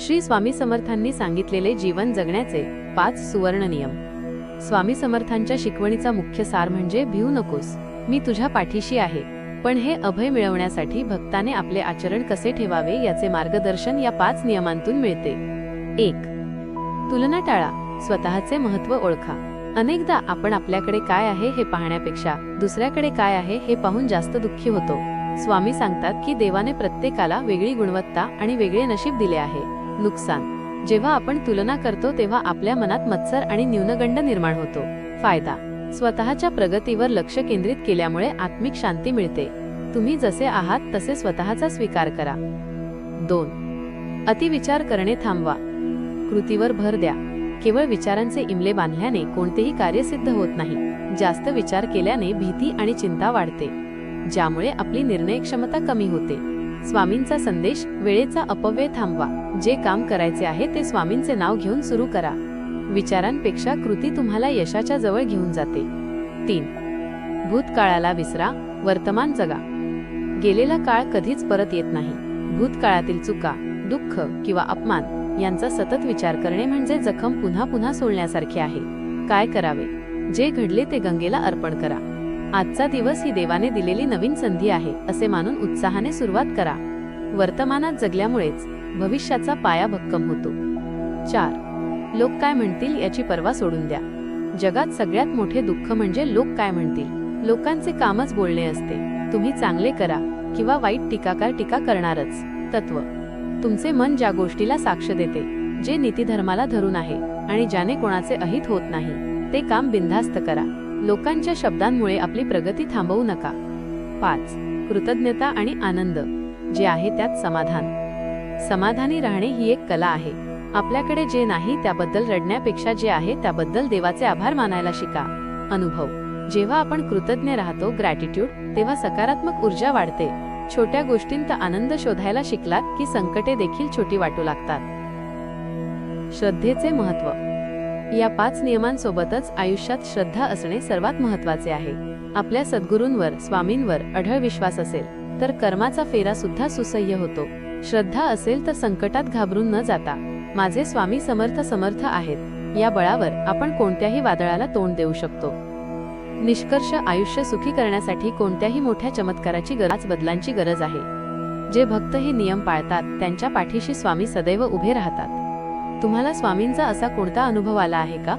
श्री स्वामी समर्थांनी सांगितलेले जीवन जगण्याचे पाच सुवर्ण नियम. स्वामी समर्थांच्या शिकवणीचा मुख्य सार म्हणजे भिऊ नकोस मी तुझ्या पाठीशी आहे पण हे अभय मिळवण्यासाठी भक्ताने आपले आचरण कसे ठेवावे याचे मार्गदर्शन या पाच नियमांतून मिळते. एक तुलना टाळा स्वतःचे महत्त्व ओळखा. अनेकदा आपण आपल्याकडे काय आहे हे पाहण्यापेक्षा दुसऱ्याकडे काय आहे हे पाहून जास्त दुःखी होतो. स्वामी सांगतात की देवाने प्रत्येकाला वेगळी गुणवत्ता आणि वेगळे नशीब दिले आहे. नुकसान. जेव्हा आपण तुलना करतो तेव्हा आपल्या मनात मत्सर आणि न्यूनगंड निर्माण होतो. फायदा. स्वतःच्या प्रगतीवर लक्ष केंद्रित केल्यामुळे आत्मिक शांती मिळते. तुम्ही जसे आहात तसे स्वतःचा स्वीकार करा. दोन. अतिविचार करणे थांबवा. कृतीवर भर द्या. केवळ विचारांचे इमले बांधल्याने कोणतेही कार्य सिद्ध होत नाही. जास्त विचार केल्याने भीती आणि चिंता वाढते ज्यामुळे आपली निर्णय क्षमता कमी होते. स्वामींचा संदेश वेळेचा अपव्यय थांबवा. जे काम करायचे आहे ते स्वामींचे नाव घेऊन सुरू करा. विचारांपेक्षा कृती तुम्हाला यशाच्या जवळ घेऊन जाते. तीन. भूतकाळाला विसरा वर्तमान जगा. गेलेला काळ कधीच परत येत नाही. भूतकाळातील चुका दुःख किंवा अपमान यांचा सतत विचार करणे म्हणजे जखम पुन्हा पुन्हा सोडण्यासारखे आहे. काय करावे? जे घडले ते गंगेला अर्पण करा. आजचा दिवस ही देवाने दिलेली नवीन संधी आहे असे मानून उत्साहाने सुरुवात करा. वर्तमानात जगल्यामुळेच भविष्याचा पाया भक्कम होतो. चार. लोक काय म्हणतील याची पर्वा सोडून द्या. जगात सगळ्यात मोठे दुःख म्हणजे लोक काय म्हणतील? लोकांचे कामच बोलणे असते. तुम्ही चांगले करा किंवा वाईट टीकाकार टीका करणारच. तत्व. तुमचे मन ज्या गोष्टीला साक्ष देते जे नीतिधर्माला धरून आहे आणि ज्याने कोणाचे अहित होत नाही ते काम बिनधास्त करा. लोकांच्या शब्दांमुळे आपली प्रगती थांबवू नका. पाच कृतज्ञता आणि आनंद जे आहे त्यात समाधान. समाधानी राहणे ही एक कला आहे. आपल्याकडे जे नाही त्याबद्दल रडण्यापेक्षा जे आहे त्याबद्दल देवाचे आभार मानायला शिका. अनुभव जेव्हा आपण कृतज्ञ राहतो ग्रॅटिट्यूड तेव्हा सकारात्मक ऊर्जा वाढते. छोट्या गोष्टींत आनंद शोधायला शिकलात की संकटे देखील छोटी वाटू लागतात. श्रद्धेचे महत्त्व या पाच नियमांसोबतच आयुष्यात श्रद्धा असणे सर्वात महत्त्वाचे आहे. आपल्या सद्गुरूंवर स्वामींवर अढळ विश्वास असेल तर कर्माचा फेरा सुद्धा सुसह्य होतो. श्रद्धा असेल तर संकटात घाबरून न जाता. माझे स्वामी समर्थ समर्थ आहेत. या बळावर आपण कोणत्याही वादळाला तोंड देऊ शकतो. निष्कर्ष आयुष्य सुखी करण्यासाठी कोणत्याही मोठ्या चमत्काराची गरज बदलांची गरज आहे. जे भक्त हे नियम पाळतात त्यांच्या पाठीशी स्वामी सदैव उभे राहतात. तुम्हाला स्वामींचा असा कोणता अनुभव आला आहे का?